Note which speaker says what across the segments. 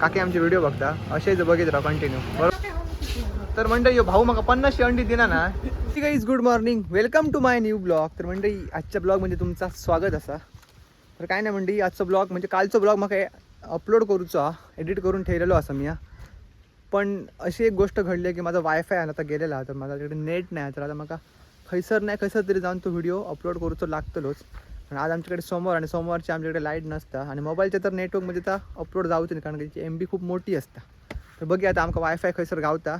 Speaker 1: काकी आमचे व्हिडिओ बघता. असेच बघित राहा कंटिन्यू बरोबर तर मंडळी भाऊ मग पन्नासशे अंडी दिना ना. ठीक आहे good morning welcome to my new blog तर मंडळी आजच्या ब्लॉग म्हणजे तुमचा स्वागत असा. तर काय नाही मंडळी आजचा ब्लॉग म्हणजे कालचा ब्लॉग मग अपलोड करूचो हा एडिट करून ठेवलेलो असा मी पण अशी एक गोष्ट घडली की माझा वायफाय आता गेलेला. तर माझा तिकडे नेट नाही. तर आता मला खैसर नाही खैसर तरी जाऊन तो व्हिडिओ अपलोड करूचो लागतलोच. पण आज आमच्याकडे सोमवार आणि सोमवारची आमच्याकडे लाइट नसता. आणि मोबाईलचे तर नेटवर्क म्हणजे आता अपलोड जाऊच नाही कारण त्याची एम बी खूप मोठी असता. तर बघूया आता आमकां वायफाय खैसर गावता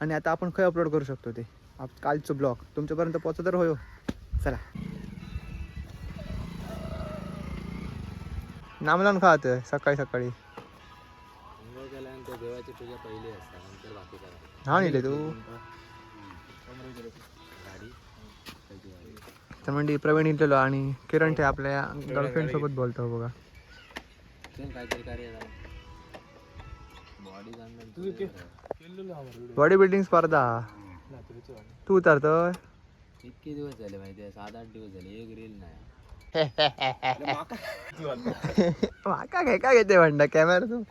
Speaker 1: आणि आता आपण खंय अपलोड करू शकतो ते. आप कालचं ब्लॉग तुमच्यापर्यंत पोहोचत तर होयो हो. चला. नामलान खात सकाळी सकाळी. हा नेले तू.
Speaker 2: गाडी.
Speaker 1: तर म्हणजे प्रवीण इथलेलो आणि किरण ते आपल्या गर्लफ्रेंड सोबत बोलतो बघा.
Speaker 2: बॉडी
Speaker 1: बिल्डिंग स्पर्धा. तू उतरतोय?
Speaker 2: इतके दिवस झाले माहिती आहे सात आठ दिवस झाले एक रील नाही.
Speaker 1: माका काय काय घेते म्हणता कॅमेरा तू?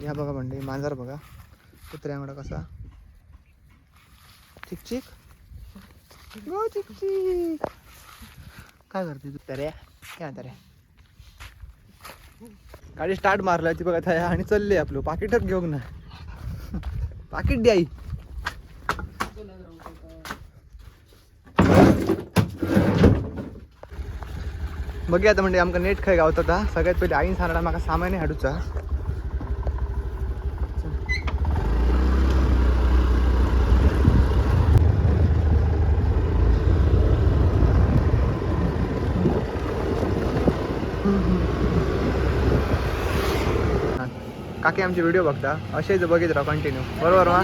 Speaker 1: तर ह्या बघा म्हणजे मांजर बघा. कुत्र्यामुळं कसा? चिक चिक गो हो, चिक चिक काय करते तू? तऱ्या काय तऱ्या? गाडी स्टार्ट मारला ती बघा थया आणि चालले आपलं. पाकिटच घेऊ ना. पाकिट द्याई बघूया आता म्हणजे आमका नेट खंय गावता आता सगळ्यात पहिले आईन सांगणार म्हाका सामान हाडूचा. काकी आमचे व्हिडिओ बघता. असेच बघित राहा कंटिन्यू बरोबर वा?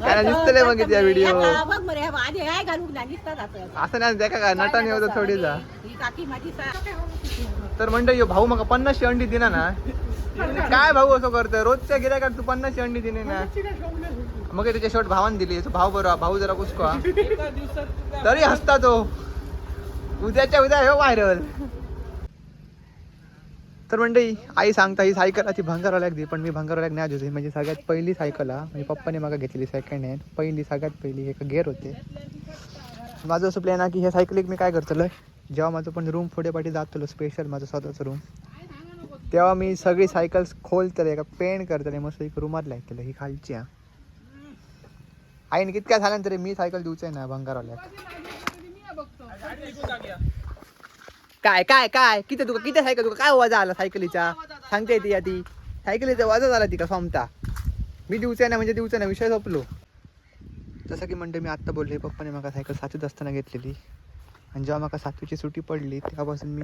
Speaker 1: त्याला दिसतले मग त्या व्हिडिओ असं नाही देखा का नटाने होतं थोडी जा तर म्हणतो यो भाऊ मग पन्नासशे अंडी दिना ना. काय भाऊ असं करतोय? रोजच्या गिऱ्हाईकात तू पन्नासशे अंडी दिली ना? मग त्याच्या शेवट भावान दिली. भाऊ बरोबर भाऊ जरा कुसको तरी हसता तो. उद्याच्या उद्या हे व्हायरल तर मंडळी आई सांगता ही सायकल ती भंगारवाल्याक अगदी पण मी भंगारवाल्याक नाही देते म्हणजे सगळ्यात पहिली सायकल हा. म्हणजे पप्पाने मला घेतलेली सेकंड हँड पहिली सगळ्यात पहिली एक गेअर होते. माझं असं प्लॅन आहे की ह्या सायकलीक मी काय करतलो जेव्हा माझं पण रूम पुढे पाठी जातलो स्पेशल माझं स्वतःचं रूम तेव्हा मी सगळी सायकल्स खोलतले एका पेंट करतले मस्त एक रूमात लागतले ही खालची हा. आईने कितक्या झाल्यानंतर मी सायकल देऊच आहे ना भंगारवाल्याक काय काय काय? किती तुका किती सायकल तुका काय वजा आला सायकलीचा? सांगते ती आधी. सायकलीचा वजा झाला ती का सोमता. मी दिवसा ना म्हणजे दिवसा ना विषय झोपलो जसं की म्हणते मी आत्ता बोलले पप्पाने मला सायकल सातवीत असताना घेतलेली. आणि जेव्हा मला सातवीची सुट्टी पडली तेव्हापासून मी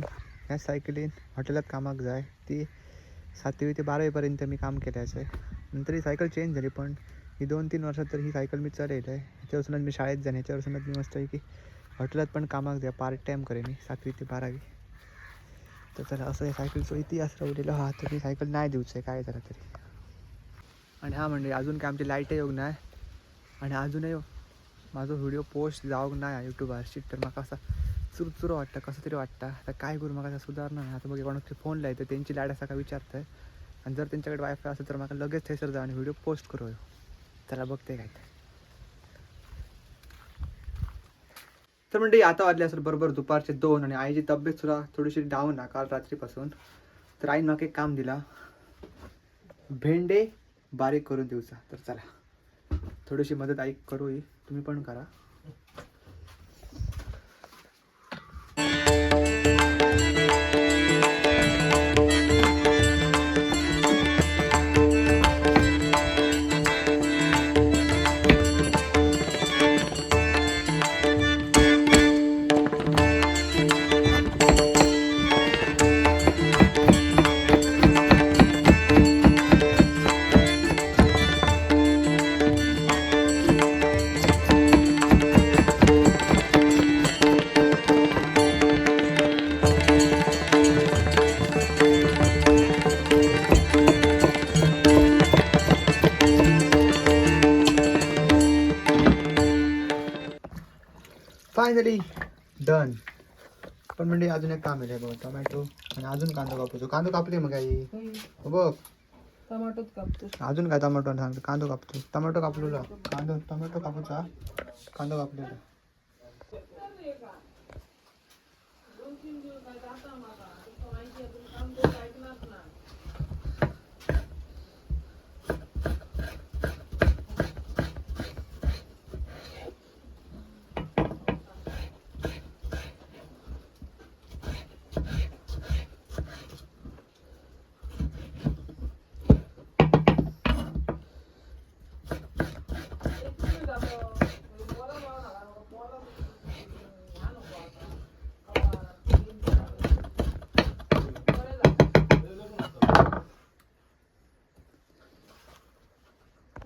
Speaker 1: ह्या सायकलीन हॉटेलात कामाक जाय. ती सातवी ते बारावीपर्यंत मी काम केल्याचं आहे. नंतर ही सायकल चेंज झाली पण ही दोन तीन वर्षात तर ही सायकल मी चालवलं आहे. ह्याच्यापासूनच मी शाळेत जाणे ह्याच्यापासूनच मी मस्त आहे की हॉटेलात पण कामाक द्या पार्ट टाईम करे मी सातवी ते बारावी. तर चला असं हे सायकलचा इतिहास राहिलेला हा तर मी सायकल नाही देऊच आहे काय झालं तरी. आणि हा म्हणजे अजून काय आमची लाइट येऊ नाही. आणि अजूनही माझा व्हिडिओ पोस्ट जावंक नाही यूट्यूबारशी तर म्हाका असा चुरचुर वाटतं कसं तरी वाटतं. आता काय करू म्हाका असं सुधारणा नाही. आता बघ कोणाचे फोन लायतं त्यांची लाइट असा काय विचारतंय. आणि जर त्यांच्याकडे वायफाय असेल तर मला लगेच थंयसर जा आणि व्हिडिओ पोस्ट करू त्याला बघते काय तर म्हणजे आता वाजले असेल बरोबर दुपारचे दोन आणि आईची तब्येत सुद्धा थोडीशी डाऊन ना काल रात्रीपासून. तर आईनं मला एक काम दिला. भेंडे बारीक करून देऊचा. तर चला. थोडीशी मदत आई करू तुम्ही पण करा. फायनली डन पण म्हणजे अजून एक काम आहे बघ टोमॅटो आणि अजून कांदा कापतो कांदा कापले मग काही बघ.
Speaker 3: टमाटोच कापतो.
Speaker 1: अजून काय टोमॅटो सांगतो कांदो कापतो. टोमॅटो कापलेला. कांदो टोमॅटो कापूचा. कांदो कापलेला.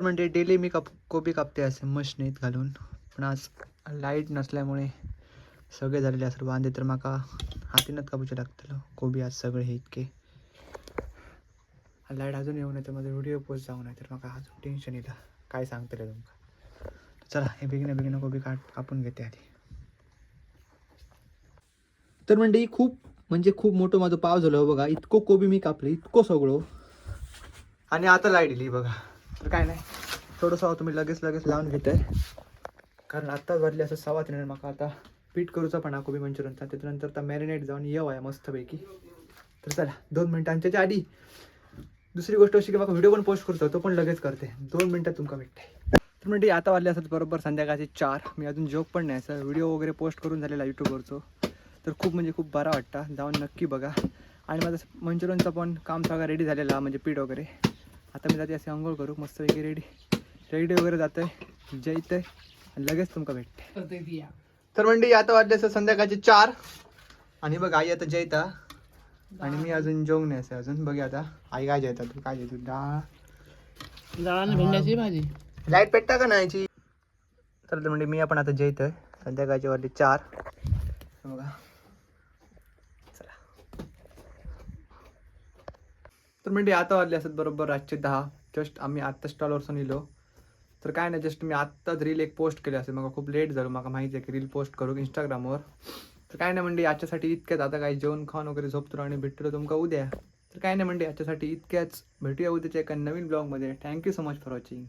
Speaker 1: म्हणजे डेली मी काप कोबी कापते असे मशनीत घालून. पण आज लाइट नसल्यामुळे सगळे झालेले असं वांदे तर म्हाका हातीनच कापूचे लागतलो. कोबी आज सगळे हे इतके. लाइट अजून येऊ नाही तर माझा व्हिडिओ पोस्ट जाऊ नाही तर म्हाका अजून टेन्शन येतं काय सांगतले तुमका चला हे बेगिनं बेगिनं कोबी काट कापून घेते आधी. तर म्हणजे खूप म्हणजे खूप मोठं माझं पाव झालं हो बघा. इतकं कोबी मी कापलं इतकं सगळं. आणि आता लाइट दिली बघा. तर काय नाही. थोडंसं तुम्ही लगेच लगेच लावून घेत आहे कारण आत्ताच वाजले असं सवा तीन मग आता पीठ करूचा पण हा कोबी मंचुरियनचा त्याच्यानंतर आता मॅरिनेट जाऊन येऊ आहे मस्तपैकी. तर चला दोन मिनटांच्या आधी दुसरी गोष्ट अशी की मग व्हिडिओ पण पोस्ट करतो तो पण लगेच करते. दोन मिनटात तुमका भेटते. तर म्हणजे आता वाजले असत बरोबर संध्याकाळचे चार. मी अजून जोक पण नाही सर व्हिडिओ वगैरे पोस्ट करून झालेला यूट्यूबवरचो तर खूप म्हणजे खूप बरा वाटता. जाऊन नक्की बघा. आणि माझं मंचुरियनचं पण काम सगळं रेडी झालेला म्हणजे पीठ वगैरे. आता मी जाते असे आंघोळ करू मस्तपैकी रेडी रेडी वगैरे जातं आहे जैत आणि लगेच तुमका भेटते. तर म्हणजे आता वाजले असं संध्याकाळचे चार. आणि बघ आई आता जैता आणि मी अजून जेवण नाही असं अजून. बघ आता. आई काय जेवता तू? काय जेवतो डाळ.
Speaker 3: भेंड्याची भाजी.
Speaker 1: लाइट पेटता का नाही तर म्हणजे मी आपण आता जैतोय संध्याकाळचे वाजले चार. बघा. तर म्हणजे आता वाजले असत बरोबर रातचे दहा. जस्ट आम्ही आत्ता स्टॉलवरसून येलो तर काय नाही जस्ट मी आत्ताच रील एक पोस्ट केली असेल. मग खूप लेट झालो. मला माहिती आहे की रील पोस्ट करू इंस्टाग्रामवर तर काय नाही म्हणजे याच्यासाठी इतक्याच आता काही जेवण खाऊन वगैरे झोपतो आणि भेटतो तुमका उद्या. तर काय नाही म्हणजे याच्यासाठी इतक्याच. भेटूया उद्याच्या एका नवीन ब्लॉगमध्ये thank you so much for watching